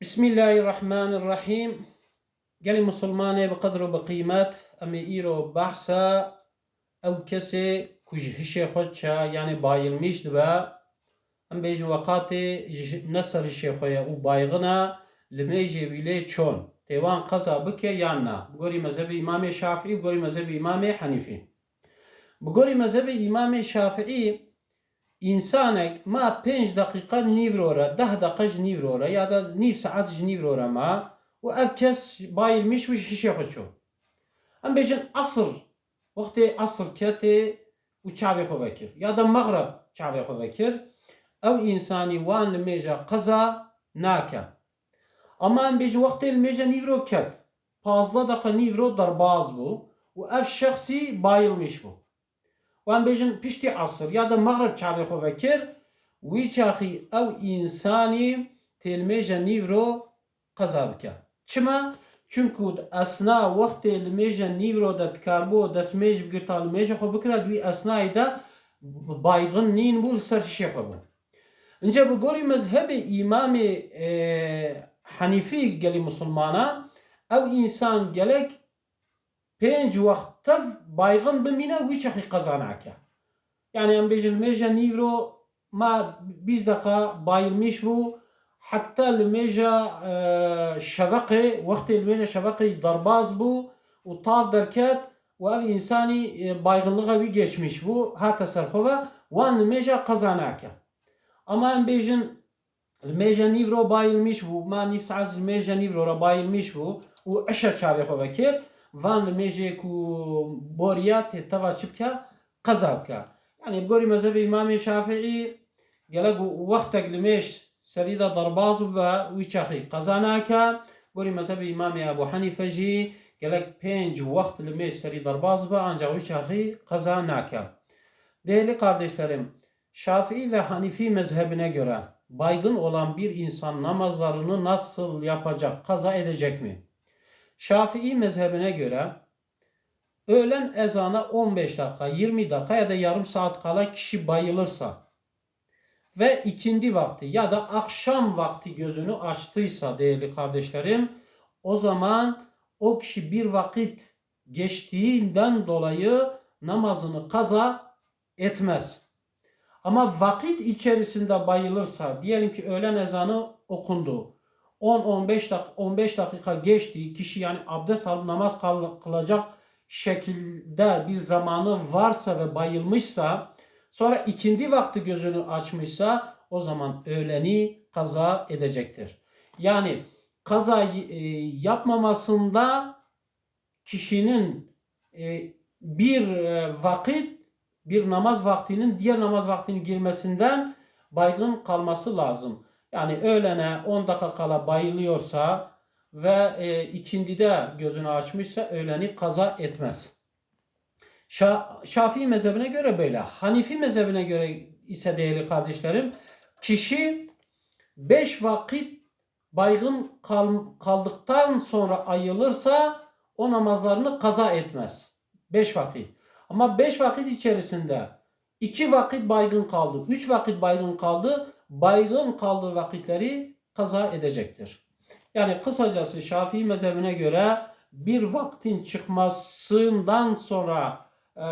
Bismillahirrahmanirrahim. Gelin Müslümanı bi kadru bi kıymet emi iro bahsa ev kesi kuj hişe xodça yani bayılmıştı ve em bejin vakati nasır hişe xoya u baygına limeyce vile çon. Tevan qaza bike yanna. Bugori mezhebi İmam Şafii, bugori mezhebi İmam Hanifi. Bugori mezhebi İmam Şafii insanek ma 5 dakika nivrora, 10 dakika nivrora ya da niv saat nivrora ma و ev kes bayılmış ve şişe xoço. Em bejin asr vakti asr kete u çavê xwe vekir ya da maghreb çavê xwe vekir ew insanî wan li mêja qeza nake. Ama em bêjin wextê li mêja nîvro ket. Pazda dakika nîvro derbaz bû û ev şexsî bayılmış bû. Wan bêjin piştî asr ya da maghreb çavê xwe vekir wî çaxî ew insanî tê li mêja nîvro qeza bike. Çima? Çünkü esna wextê li mêja nîvro de dikarbû destmêj bigirta li mêja xwe bikire wî esnayê de baygın nîn bû li ser hişê xwe bû. Ince bu gorî mezhebê پێنج وەخت تەف بایغن بمینە وی قزانه قەزاناکە یعنی ئەم بێژن مێژە نیرۆ ما 20 دقا بایمیش بوو بو لە مێژە شفقه وەختی لێژە شفقه درباز بو و تاف دەرکات وەو ئینسانی آه، بایغنلغەوی گەشتمیش بو هاتە سەرخۆوە وان مێژە قەزاناکە ئەمان بێژن مێژە نیڤۆ بایل میش بو ما نیف ساز مێژە را بایل میش بو و عشە خوبه که van meje ku boriyat tava çipka qaza bka yani gori mezheb imam şafii gelek vaktek limeş serida darbaz ve uçahi qaza naka. Gori mezheb imam ebu hanife ji gelek penc vakt limeş seri darbaz ve ancak uçahi qaza naka. Değerli kardeşlerim Şafii ve Hanifi mezhebine göre baygın olan bir insan namazlarını nasıl yapacak, kaza edecek mi? Şafii mezhebine göre öğlen ezana 15 dakika, 20 dakika ya da yarım saat kala kişi bayılırsa ve ikindi vakti ya da akşam vakti gözünü açtıysa değerli kardeşlerim o zaman o kişi bir vakit geçtiğinden dolayı namazını kaza etmez. Ama vakit içerisinde bayılırsa diyelim ki öğlen ezanı okundu. 10-15 dakika, 15 dakika geçti. Kişi yani abdest alıp namaz kılacak şekilde bir zamanı varsa ve bayılmışsa Sonra ikindi vakti gözünü açmışsa o zaman öğleni kaza edecektir. Yani kaza e, yapmamasında kişinin e, bir e, vakit bir namaz vaktinin diğer namaz vaktinin girmesinden baygın kalması lazım. Yani öğlene 10 dakika kala bayılıyorsa ve e, ikindide gözünü açmışsa öğleni kaza etmez. Şafii mezhebine göre böyle. Hanifi mezhebine göre ise değerli kardeşlerim kişi beş vakit baygın kaldıktan sonra ayılırsa o namazlarını kaza etmez. Beş vakit. Ama beş vakit içerisinde iki vakit baygın kaldı, üç vakit baygın kaldı, baygın kaldığı vakitleri kaza edecektir. Yani kısacası Şafii mezhebine göre bir vaktin çıkmasından sonra e,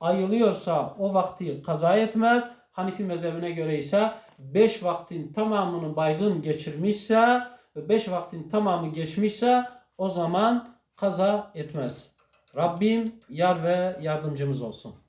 ayılıyorsa o vakti kaza etmez. Hanifi mezhebine göre ise 5 vaktin tamamını baygın geçirmişse ve 5 vaktin tamamı geçmişse o zaman kaza etmez. Rabbim yar ve yardımcımız olsun.